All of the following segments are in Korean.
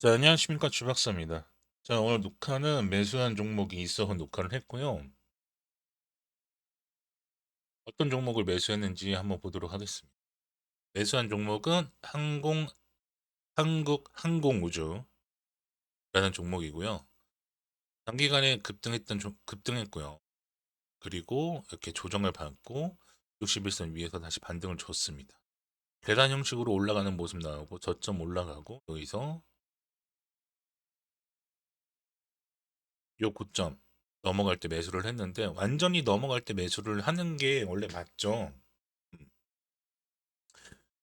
자, 안녕하십니까. 주박사입니다. 자, 오늘 녹화는 매수한 종목이 있어서 녹화를 했고요. 어떤 종목을 매수했는지 한번 보도록 하겠습니다. 매수한 종목은 항공, 한국 항공우주라는 종목이고요. 단기간에 급등했던, 종- 급등했고요. 그리고 이렇게 조정을 받고 61선 위에서 다시 반등을 줬습니다. 계단 형식으로 올라가는 모습 나오고 저점 올라가고 여기서 요 고점 넘어갈 때 매수를 했는데 완전히 넘어갈 때 매수를 하는 게 원래 맞죠. 음.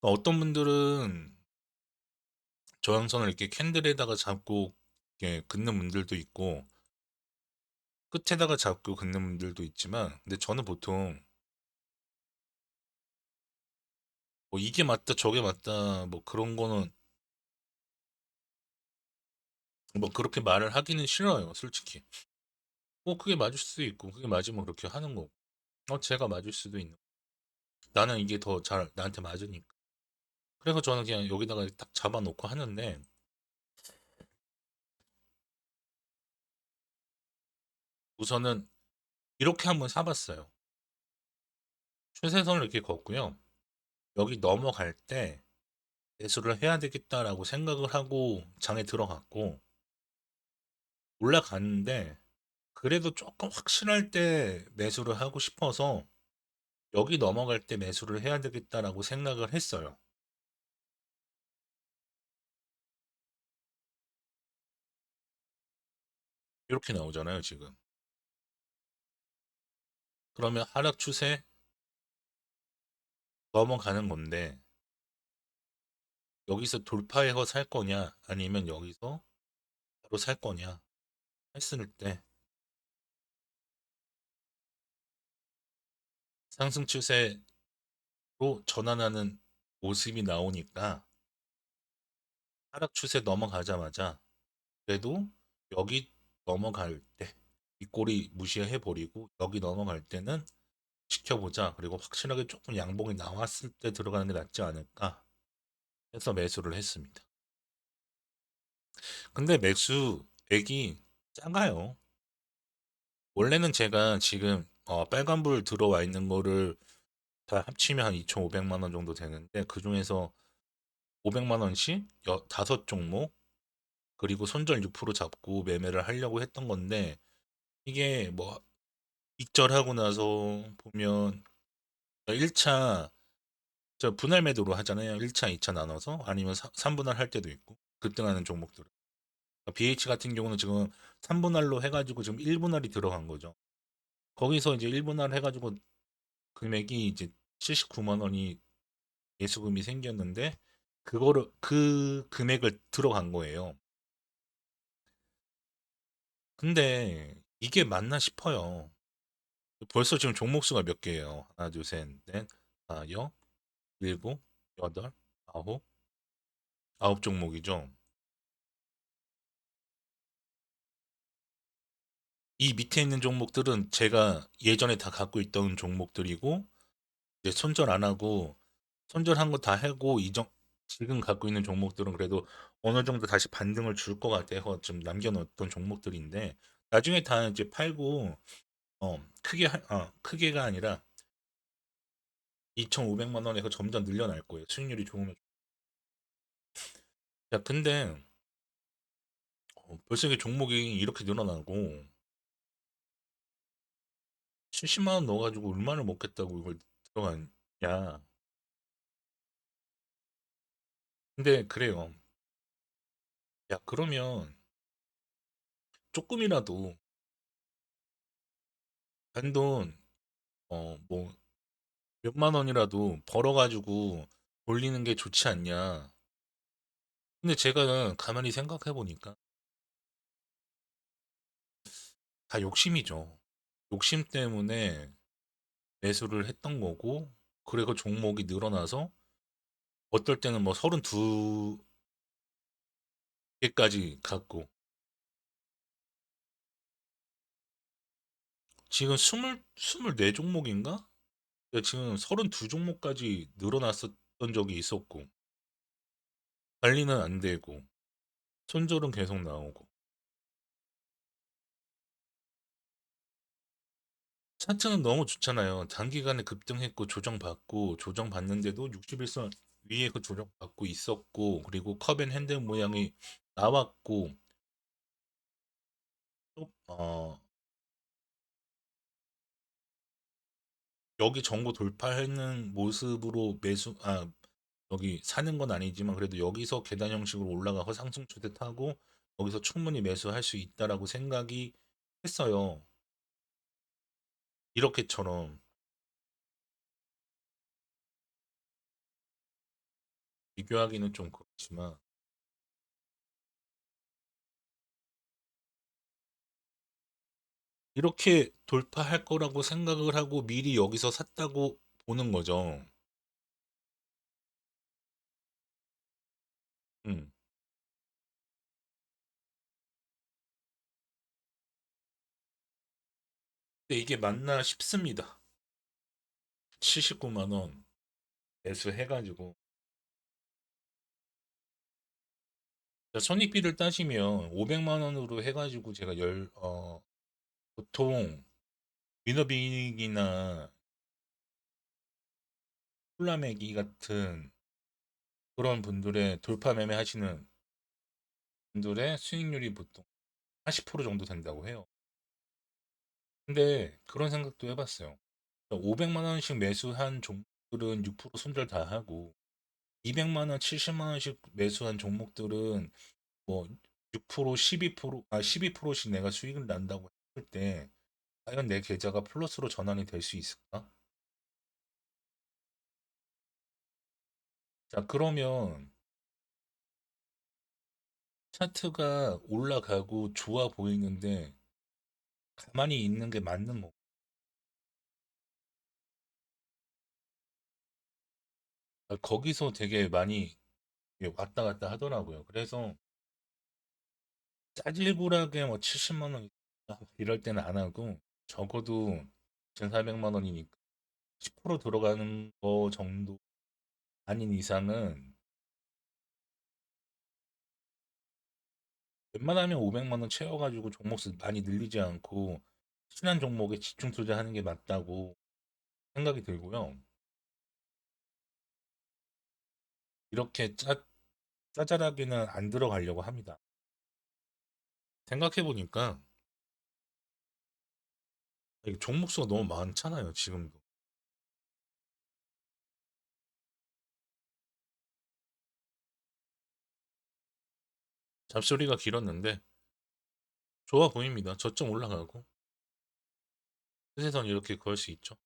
어떤 분들은 저항선을 이렇게 캔들에다가 잡고 이렇게 긋는 분들도 있고 끝에다가 잡고 긋는 분들도 있지만 근데 저는 보통 뭐 이게 맞다 저게 맞다 뭐 그런 거는 뭐 그렇게 말을 하기는 싫어요 솔직히 뭐 그게 맞을 수도 있고 그게 맞으면 그렇게 하는 거고 어 제가 맞을 수도 있는 나는 이게 더 잘 나한테 맞으니까 그래서 저는 그냥 여기다가 딱 잡아놓고 하는데 우선은 이렇게 한번 사봤어요. 추세선을 이렇게 걷고요. 여기 넘어갈 때 매수를 해야 되겠다라고 생각을 하고 장에 들어갔고 올라갔는데 그래도 조금 확실할 때 매수를 하고 싶어서 여기 넘어갈 때 매수를 해야 되겠다라고 생각을 했어요. 이렇게 나오잖아요, 지금. 그러면 하락 추세 넘어가는 건데 여기서 돌파해서 살 거냐 아니면 여기서 바로 살 거냐 했을 때 상승 추세로 전환하는 모습이 나오니까 하락 추세 넘어가자마자 그래도 여기 넘어갈 때이 꼬리 무시해 버리고 여기 넘어갈 때는 지켜보자. 그리고 확실하게 조금 양봉이 나왔을 때 들어가는 게 낫지 않을까 해서 매수를 했습니다. 근데 매수액이 작아요. 원래는 제가 지금 어, 빨간불 들어와 있는 거를 다 합치면 한 2,500만 원 정도 되는데 그 중에서 500만 원씩 다섯 종목 그리고 손절 6% 잡고 매매를 하려고 했던 건데 이게 뭐 익절하고 나서 보면 1차 저 분할 매도로 하잖아요. 1차, 2차 나눠서 아니면 3분할 할 때도 있고 급등하는 종목들은 BH 같은 경우는 지금 3분할로 해가지고 지금 1분할이 들어간 거죠. 거기서 이제 1분할 해가지고 금액이 이제 79만 원이 예수금이 생겼는데 그거를 그 금액을 들어간 거예요. 근데 이게 맞나 싶어요. 벌써 지금 종목 수가 몇 개예요? 하나, 둘, 셋, 넷, 다, 여, 일곱, 여덟, 아홉, 아홉 종목이죠. 이 밑에 있는 종목들은 제가 예전에 다 갖고 있던 종목들이고 이제 손절 안 하고 손절한 거 다 하고 이정 지금 갖고 있는 종목들은 그래도 어느 정도 다시 반등을 줄 것 같아서 좀 남겨놓었던 종목들인데 나중에 다 이제 팔고 어 크게 하- 어 크게가 아니라 2,500만 원에서 점점 늘려날 거예요. 수익률이 좋으면. 야, 근데 어, 벌써 이게 종목이 이렇게 늘어나고 70만 원 넣어가지고 얼마를 먹겠다고 이걸 들어갔냐. 근데 그래요. 야, 그러면 조금이라도 단돈 어, 뭐 몇만 원이라도 벌어가지고 돌리는 게 좋지 않냐. 근데 제가 가만히 생각해 보니까 다 욕심이죠. 욕심 때문에 매수를 했던 거고, 그리고 종목이 늘어나서 어떨 때는 뭐 32개까지 갔고, 지금 20, 24 종목인가? 지금 32 종목까지 늘어났었던 적이 있었고, 관리는 안 되고, 손절은 계속 나오고. 차트는 너무 좋잖아요. 단기간에 급등했고 조정받고 조정받는데도 61선 위에 그 조정받고 있었고 그리고 컵앤 핸들 모양이 나왔고 또, 어, 여기 정보 돌파하는 모습으로 매수 아 여기 사는 건 아니지만 그래도 여기서 계단 형식으로 올라가서 상승 추세 타고 여기서 충분히 매수할 수 있다라고 생각이 했어요. 이렇게처럼 비교하기는 좀 그렇지만 이렇게 돌파할 거라고 생각을 하고 미리 여기서 샀다고 보는 거죠. 음. 근데 이게 맞나 싶습니다. 79만 원 매수해가지고 자, 손익비를 따지면 500만 원으로 해가지고 제가 열 어, 보통 위너빅이나 콜라매기 같은 그런 분들의 돌파 매매 하시는 분들의 수익률이 보통 80% 정도 된다고 해요. 근데 그런 생각도 해봤어요. 500만 원씩 매수한 종목들은 6% 손절 다 하고 200만 원, 70만 원씩 매수한 종목들은 뭐 6%, 12%, 아 12%씩 내가 수익을 난다고 했을 때 과연 내 계좌가 플러스로 전환이 될 수 있을까? 자, 그러면 차트가 올라가고 좋아 보이는데 가만히 있는 게 맞는 거. 아, 거기서 되게 많이 왔다 갔다 하더라고요. 그래서 짜질구하게 뭐 70만 원 이럴 때는 안 하고 적어도 1,400만 원이니까 10% 들어가는 거 정도 아닌 이상은 웬만하면 500만 원 채워가지고 종목 수 많이 늘리지 않고 친한 종목에 집중 투자하는 게 맞다고 생각이 들고요. 이렇게 짜, 짜잘하게는 안 들어가려고 합니다. 생각해보니까 종목 수가 너무 많잖아요, 지금도. 잡소리가 길었는데 좋아 보입니다. 저점 올라가고 세선 이렇게 그을 수 있죠.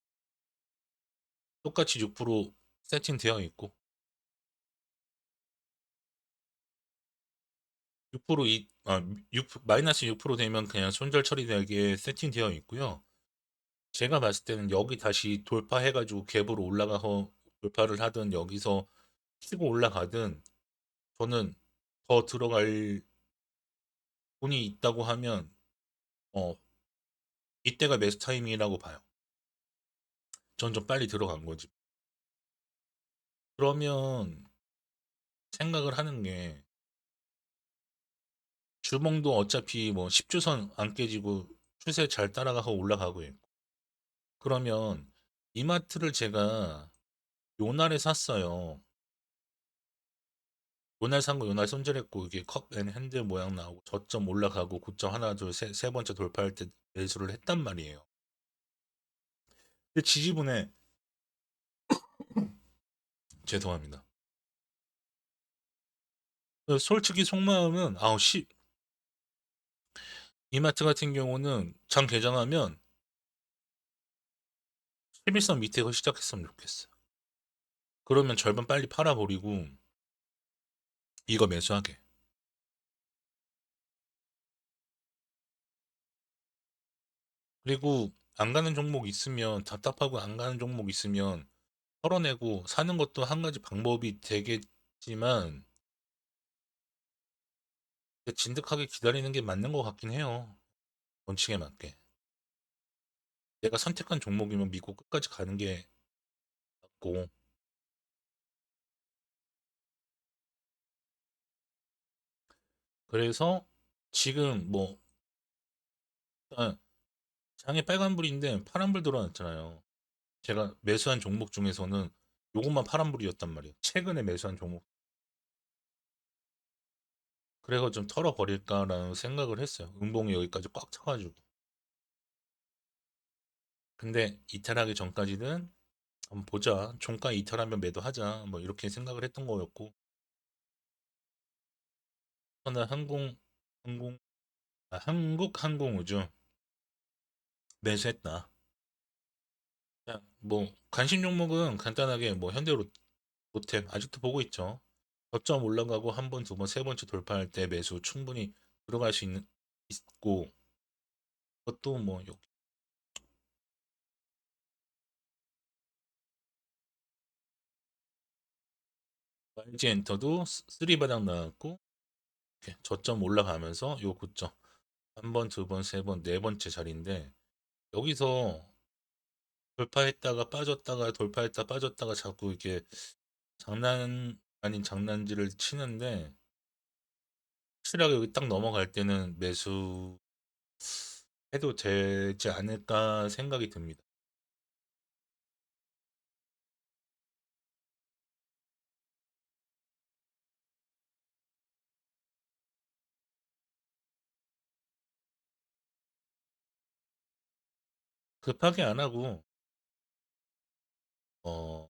똑같이 6% 세팅되어 있고 6% 이, 아, 6, 마이너스 6% 되면 그냥 손절 처리되게 세팅되어 있고요. 제가 봤을 때는 여기 다시 돌파해가지고 갭으로 올라가서 돌파를 하든 여기서 치고 올라가든 저는 더 들어갈 돈이 있다고 하면 어 이때가 매수 타이밍이라고 봐요. 전 좀 빨리 들어간 거지. 그러면 생각을 하는 게 주봉도 어차피 뭐 10주선 안 깨지고 추세 잘 따라가서 올라가고 있고 그러면 이마트를 제가 요날에 샀어요. 요날 산거 요날 손절했고 이게 컵앤 핸들 모양 나오고 저점 올라가고 고점 하나 둘세 세 번째 돌파할 때 매수를 했단 말이에요. 근데 지지분에 죄송합니다. 솔직히 속마음은 아우 씨 이마트 같은 경우는 장 개장하면 11선 밑에서 시작했으면 좋겠어. 그러면 절반 빨리 팔아버리고 이거 매수하게. 그리고 안 가는 종목 있으면 답답하고 안 가는 종목 있으면 털어내고 사는 것도 한 가지 방법이 되겠지만 진득하게 기다리는 게 맞는 것 같긴 해요. 원칙에 맞게. 내가 선택한 종목이면 믿고 끝까지 가는 게 맞고 그래서 지금 뭐 일단 장에 빨간불인데 파란불 들어왔잖아요. 제가 매수한 종목 중에서는 요것만 파란불이었단 말이에요. 최근에 매수한 종목. 그래서 좀 털어버릴까라는 생각을 했어요. 음봉이 여기까지 꽉 차가지고. 근데 이탈하기 전까지는 한번 보자. 종가 이탈하면 매도하자. 뭐 이렇게 생각을 했던 거였고. 저는 항공, 항공, 아, 한국 항공우주 매수했다. 자, 뭐 관심 종목은 간단하게 뭐 현대로 로템 아직도 보고 있죠. 저점 올라가고 한 번, 두 번, 세 번째 돌파할 때 매수 충분히 들어갈 수 있는 있고 그것도 뭐 여기 YG 엔터도 쓰리 바닥 나왔고 이렇게 저점 올라가면서 요 고점 한 번, 두 번, 세 번, 네 번째 자리인데 여기서 돌파했다가 빠졌다가 돌파했다 빠졌다가 자꾸 이렇게 장난 아닌 장난질을 치는데 확실하게 여기 딱 넘어갈 때는 매수 해도 되지 않을까 생각이 듭니다. 급하게 안 하고 어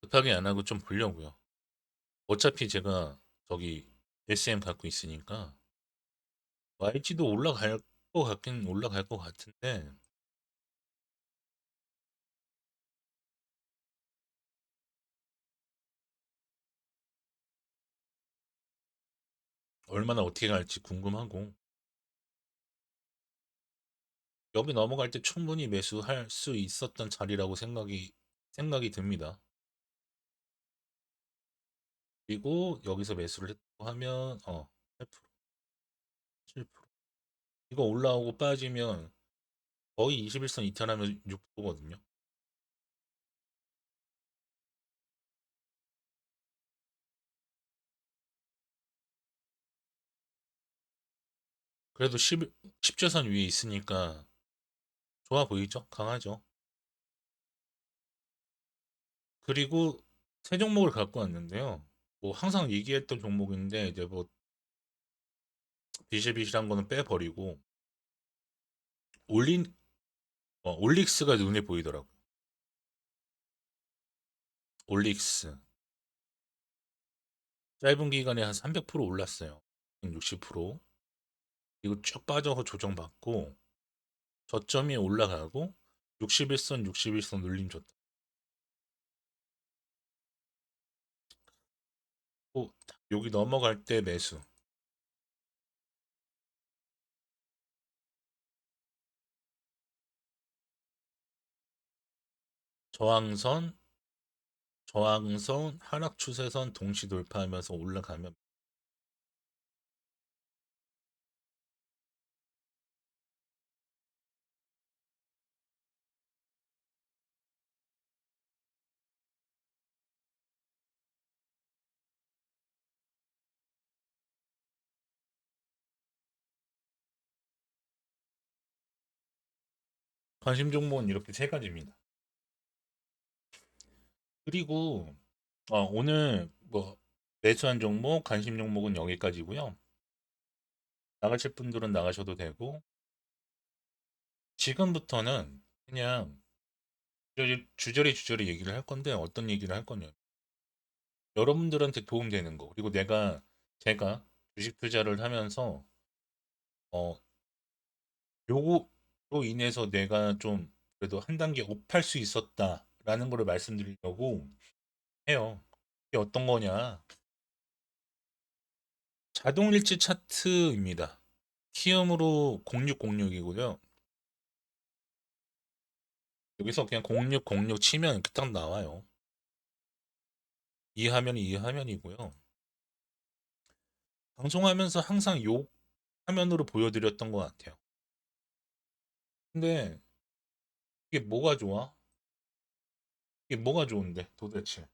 급하게 안 하고 좀 보려고요. 어차피 제가 저기 SM 갖고 있으니까 YG도 올라갈 것 같긴 올라갈 것 같은데 얼마나 어떻게 갈지 궁금하고 여기 넘어갈 때 충분히 매수할 수 있었던 자리라고 생각이 생각이 듭니다. 그리고 여기서 매수를 했고 하면 어 8%, 7% 이거 올라오고 빠지면 거의 21선 이탈하면 6%거든요. 그래도 10, 10조선 위에 있으니까 좋아 보이죠? 강하죠? 그리고 세 종목을 갖고 왔는데요. 뭐 항상 얘기했던 종목인데 이제 뭐 비실비실한 거는 빼버리고 올린 어, 올릭스가 눈에 보이더라고. 요 올릭스 짧은 기간에 한 300% 올랐어요. 60% 이거 쭉 빠져서 조정받고 저점이 올라가고 61선 61선 눌림 줬다. 또 여기 넘어갈 때 매수. 저항선, 저항선, 하락 추세선 동시 돌파하면서 올라가면 관심 종목은 이렇게 세 가지입니다. 그리고 어, 오늘 뭐 매수한 종목, 관심 종목은 여기까지고요. 나가실 분들은 나가셔도 되고 지금부터는 그냥 주저리 주저리, 주저리 얘기를 할 건데 어떤 얘기를 할 거냐. 여러분들한테 도움되는 거 그리고 내가 제가 주식 투자를 하면서 어 요거 로 인해서 내가 좀 그래도 한 단계 업할 수 있었다라는 거를 말씀드리려고 해요. 이게 어떤 거냐? 자동 일치 차트입니다. 키움으로 0606이고요. 여기서 그냥 0606 치면 이렇게 딱 나와요. 이 화면이 이 화면이고요. 방송하면서 항상 요 화면으로 보여드렸던 것 같아요. 근데 이게 뭐가 좋아? 이게 뭐가 좋은데 도대체?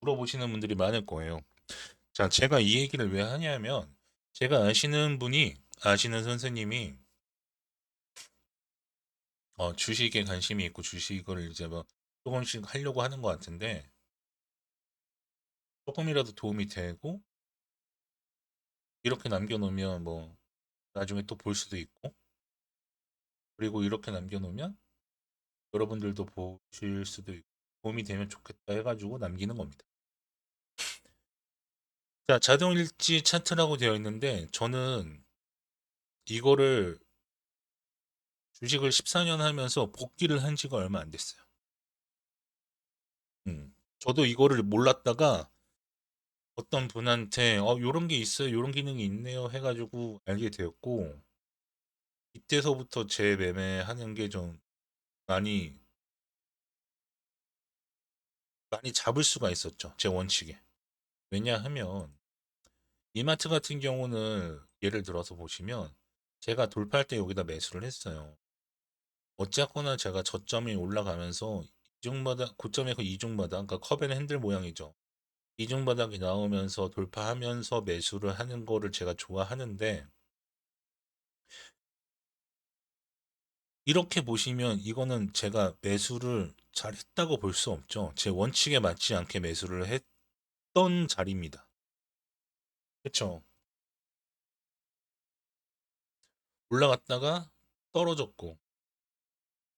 물어보시는 분들이 많을 거예요. 자, 제가 이 얘기를 왜 하냐면 제가 아시는 분이 아시는 선생님이 어, 주식에 관심이 있고 주식을 이제 뭐 조금씩 하려고 하는 것 같은데 조금이라도 도움이 되고 이렇게 남겨놓으면 뭐 나중에 또 볼 수도 있고 그리고 이렇게 남겨놓으면 여러분들도 보실 수도 있고 도움이 되면 좋겠다 해가지고 남기는 겁니다. 자, 자동 일지 차트라고 되어 있는데 저는 이거를 주식을 14년 하면서 복귀를 한 지가 얼마 안 됐어요. 음. 저도 이거를 몰랐다가 어떤 분한테 어 요런 게 있어요. 요런 기능이 있네요 해가지고 알게 되었고 이때서부터 제 매매하는 게 좀 많이 많이 잡을 수가 있었죠. 제 원칙에. 왜냐하면 이마트 같은 경우는 예를 들어서 보시면 제가 돌파할 때 여기다 매수를 했어요. 어쨌거나 제가 저점이 올라가면서 이중바닥 고점에서 이중바닥 그러니까 컵앤 핸들 모양이죠. 이중바닥이 나오면서 돌파하면서 매수를 하는 거를 제가 좋아하는데 이렇게 보시면 이거는 제가 매수를 잘 했다고 볼 수 없죠. 제 원칙에 맞지 않게 매수를 했던 자리입니다. 그쵸? 올라갔다가 떨어졌고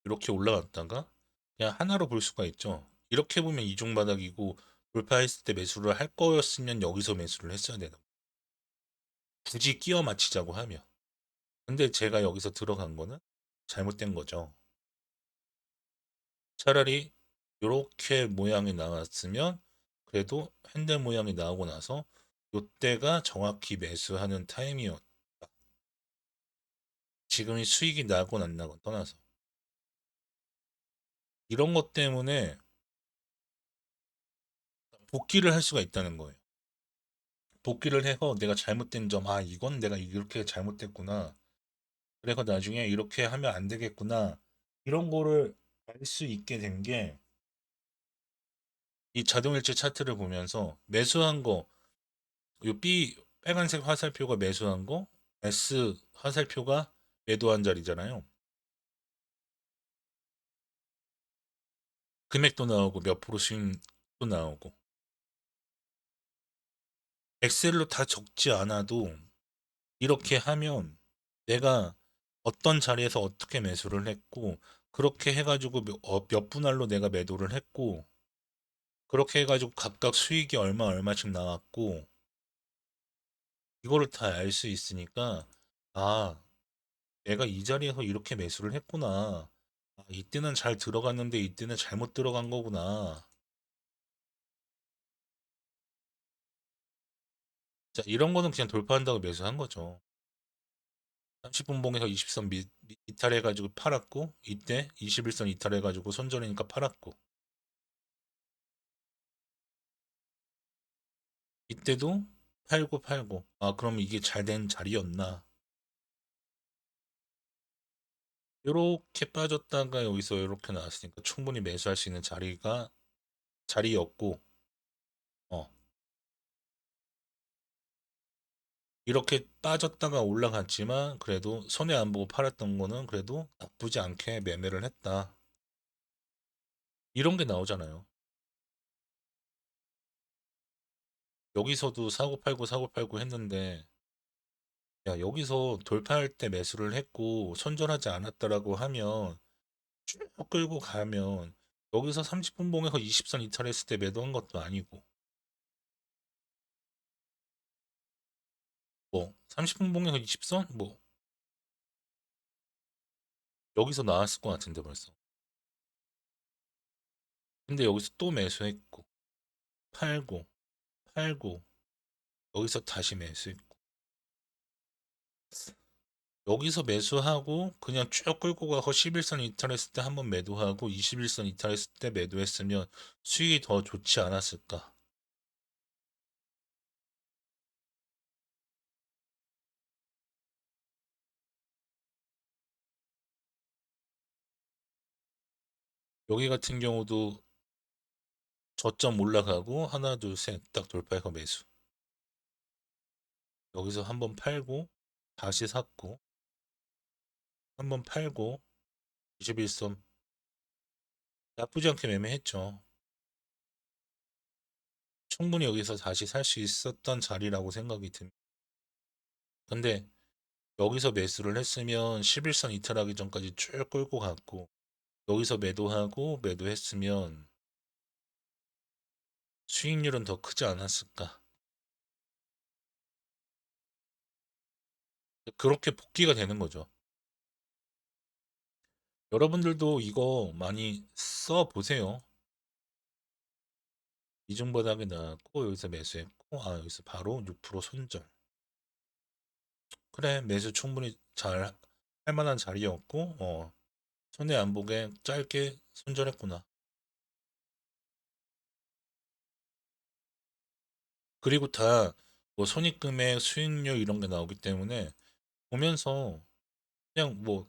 이렇게 올라갔다가 그냥 하나로 볼 수가 있죠. 이렇게 보면 이중 바닥이고 돌파했을 때 매수를 할 거였으면 여기서 매수를 했어야 되는 거예요. 굳이 끼워 맞히자고 하면. 근데 제가 여기서 들어간 거는 잘못된 거죠. 차라리 이렇게 모양이 나왔으면 그래도 핸들 모양이 나오고 나서 이때가 정확히 매수하는 타임이었다. 지금이 수익이 나건 안 나건 떠나서. 이런 것 때문에 복귀를 할 수가 있다는 거예요. 복귀를 해서 내가 잘못된 점, 아, 이건 내가 이렇게 잘못됐구나. 그래서 나중에 이렇게 하면 안 되겠구나. 이런 거를 알 수 있게 된 게 이 자동일치 차트를 보면서 매수한 거, 요 B 빨간색 화살표가 매수한 거, S 화살표가 매도한 자리잖아요. 금액도 나오고 몇 프로 수익도 나오고 엑셀로 다 적지 않아도 이렇게 하면 내가 어떤 자리에서 어떻게 매수를 했고 그렇게 해가지고 몇, 몇 분할로 내가 매도를 했고 그렇게 해가지고 각각 수익이 얼마 얼마씩 나왔고 이거를 다 알 수 있으니까 아 내가 이 자리에서 이렇게 매수를 했구나. 아, 이때는 잘 들어갔는데 이때는 잘못 들어간 거구나. 자 이런 거는 그냥 돌파한다고 매수한 거죠 30분봉에서 20선 미, 미, 이탈해가지고 팔았고 이때 21선 이탈해가지고 손절이니까 팔았고. 이때도 팔고 팔고. 아 그럼 이게 잘 된 자리였나? 요렇게 빠졌다가 여기서 이렇게 나왔으니까 충분히 매수할 수 있는 자리가 자리였고 어 이렇게 빠졌다가 올라갔지만 그래도 손해 안 보고 팔았던 거는 그래도 나쁘지 않게 매매를 했다. 이런 게 나오잖아요. 여기서도 사고 팔고 사고 팔고 했는데 야 여기서 돌파할 때 매수를 했고 손절하지 않았다라고 하면 쭉 끌고 가면 여기서 30분 봉에서 20선 이탈했을 때 매도한 것도 아니고 뭐 30분 봉에서 20선? 뭐. 여기서 나왔을 것 같은데 벌써. 근데 여기서 또 매수했고. 팔고 팔고 여기서 다시 매수했고. 여기서 매수하고 그냥 쭉 끌고 가서 11선 이탈했을 때 한번 매도하고 21선 이탈했을 때 매도했으면 수익이 더 좋지 않았을까? 여기 같은 경우도 저점 올라가고 하나 둘 셋 딱 돌파해서 매수. 여기서 한번 팔고 다시 샀고 한번 팔고 21선 나쁘지 않게 매매했죠. 충분히 여기서 다시 살 수 있었던 자리라고 생각이 듭니다. 근데 여기서 매수를 했으면 11선 이탈하기 전까지 쭉 끌고 갔고 여기서 매도하고 매도했으면 수익률은 더 크지 않았을까? 그렇게 복귀가 되는 거죠. 여러분들도 이거 많이 써 보세요. 이중 바닥에 나왔고 여기서 매수했고 아 여기서 바로 6% 손절. 그래 매수 충분히 잘 할 만한 자리였고 어 손해 안 보게 짧게 손절했구나. 그리고 다 뭐 손익금액, 수익률 이런 게 나오기 때문에 보면서 그냥 뭐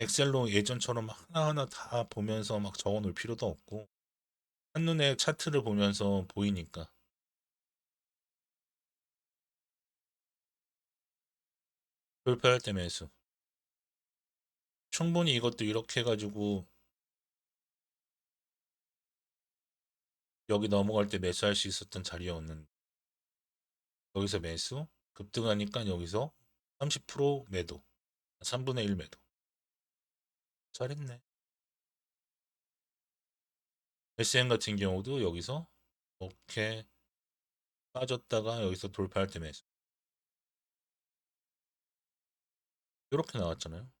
엑셀로 예전처럼 하나하나 다 보면서 막 적어 놓을 필요도 없고 한눈에 차트를 보면서 보이니까 돌파할 때 매수 충분히 이것도 이렇게 해가지고 여기 넘어갈 때 매수할 수 있었던 자리였는데 여기서 매수 급등하니까 여기서 30% 매도 3분의 1 매도. 잘했네. SM 같은 경우도 여기서 이렇게 빠졌다가 여기서 돌파할 때 매수. 이렇게 나왔잖아요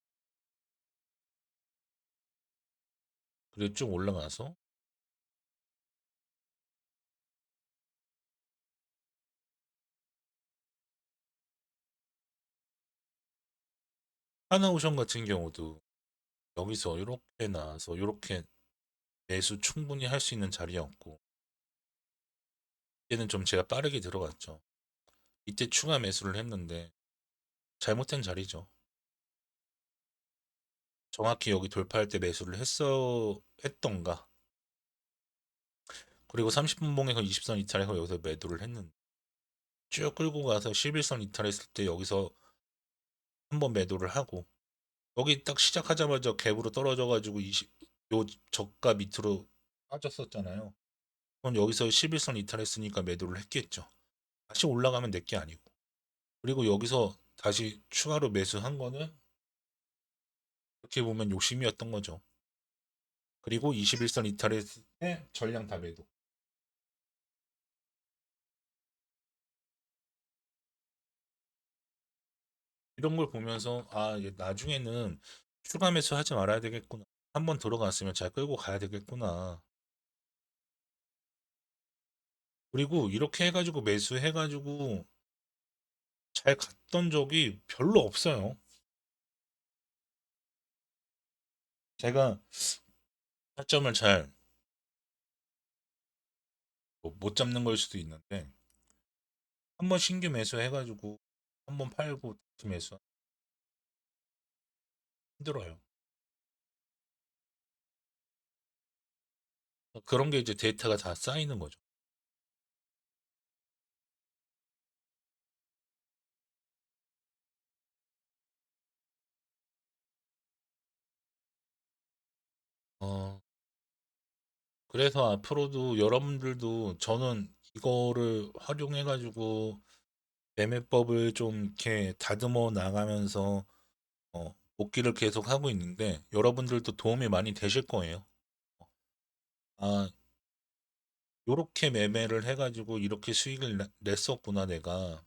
그리고 쭉 올라가서 하나오션 같은 경우도 여기서 이렇게 나와서 이렇게 매수 충분히 할 수 있는 자리였고 이때는 좀 제가 빠르게 들어갔죠. 이때 추가 매수를 했는데 잘못된 자리죠. 정확히 여기 돌파할 때 매수를 했어 했던가. 그리고 30분 봉에서 20선 이탈해서 여기서 매도를 했는데 쭉 끌고 가서 11선 이탈했을 때 여기서 한번 매도를 하고 여기 딱 시작하자마자 갭으로 떨어져가지고 20, 요 저가 밑으로 빠졌었잖아요. 그럼 여기서 11선 이탈했으니까 매도를 했겠죠. 다시 올라가면 내 게 아니고. 그리고 여기서 다시 추가로 매수한 거는 이렇게 보면 욕심이었던 거죠. 그리고 21선 이탈했을 때 전량 다 매도. 이런 걸 보면서 아 나중에는 추가 매수 하지 말아야 되겠구나. 한번 들어갔으면 잘 끌고 가야 되겠구나. 그리고 이렇게 해가지고 매수해가지고 잘 갔던 적이 별로 없어요. 제가 타점을 잘뭐못 잡는 걸 수도 있는데 한 번 신규 매수 해가지고 한 번 팔고 다시 매수 힘들어요. 그런 게 이제 데이터가 다 쌓이는 거죠. 그래서 앞으로도 여러분들도 저는 이거를 활용해가지고 매매법을 좀 이렇게 다듬어 나가면서 어, 복기를 계속 하고 있는데 여러분들도 도움이 많이 되실 거예요. 아, 요렇게 매매를 해가지고 이렇게 수익을 내- 냈었구나 내가.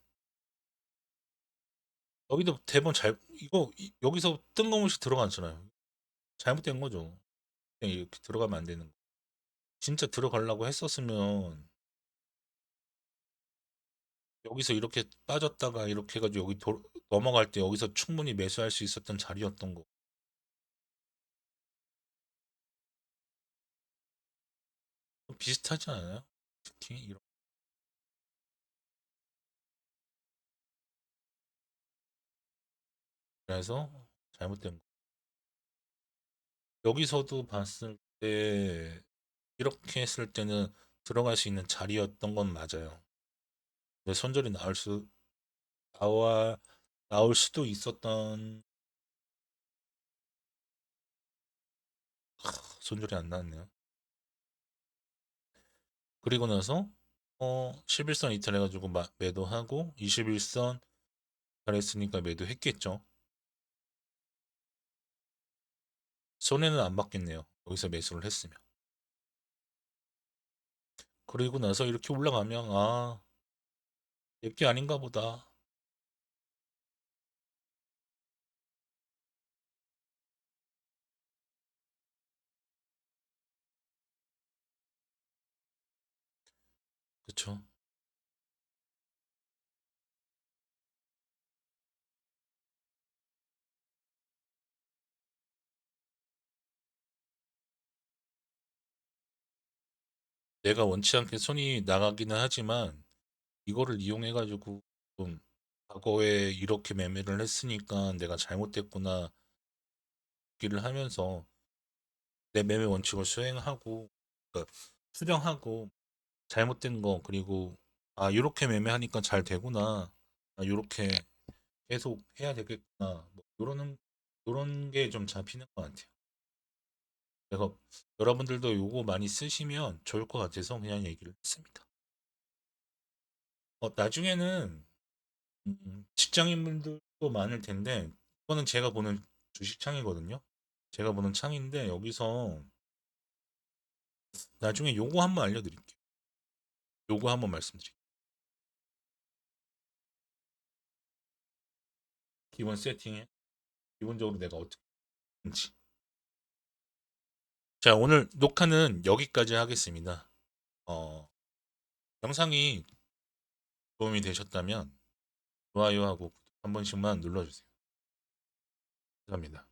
여기도 대본 잘 이거 이- 여기서 뜬금없이 들어갔잖아요. 잘못된 거죠. 그냥 이렇게 들어가면 안 되는 거. 진짜 들어가려고 했었으면 여기서 이렇게 빠졌다가 이렇게 해가지고 여기 도- 넘어갈 때 여기서 충분히 매수할 수 있었던 자리였던 거. 좀 비슷하지 않아요? 특히 이런. 그래서 잘못된 거. 여기서도 봤을 때 이렇게 했을 때는 들어갈 수 있는 자리였던 건 맞아요. 근데 손절이 나올 수 나와 나올 수도 있었던 하, 손절이 안 나왔네요. 그리고 나서 어 11선 이탈 해가지고 마- 매도하고 21선 잘했으니까 매도했겠죠. 손해는 안 받겠네요. 여기서 매수를 했으면. 그리고 나서 이렇게 올라가면 아 내게 아닌가 보다. 그쵸? 내가 원치 않게 손이 나가기는 하지만 이거를 이용해 가지고 좀 과거에 이렇게 매매를 했으니까 내가 잘못됐구나 기를 하면서 내 매매 원칙을 수행하고 그러니까 수정하고 잘못된 거 그리고 아 이렇게 매매하니까 잘 되구나 아 이렇게 계속 해야 되겠구나 뭐 요런 요런 게 좀 잡히는 것 같아요. 그래서 여러분들도 요거 많이 쓰시면 좋을 것 같아서 그냥 얘기를 했습니다. 어, 나중에는 음, 직장인분들도 많을 텐데 이거는 제가 보는 주식 창이거든요. 제가 보는 창인데 여기서 나중에 요거 한번 알려드릴게요. 요거 한번 말씀드릴게요. 기본 세팅에 기본적으로 내가 어떻게 하는지. 자, 오늘 녹화는 여기까지 하겠습니다. 어, 영상이 도움이 되셨다면 좋아요하고 한 번씩만 눌러주세요. 감사합니다.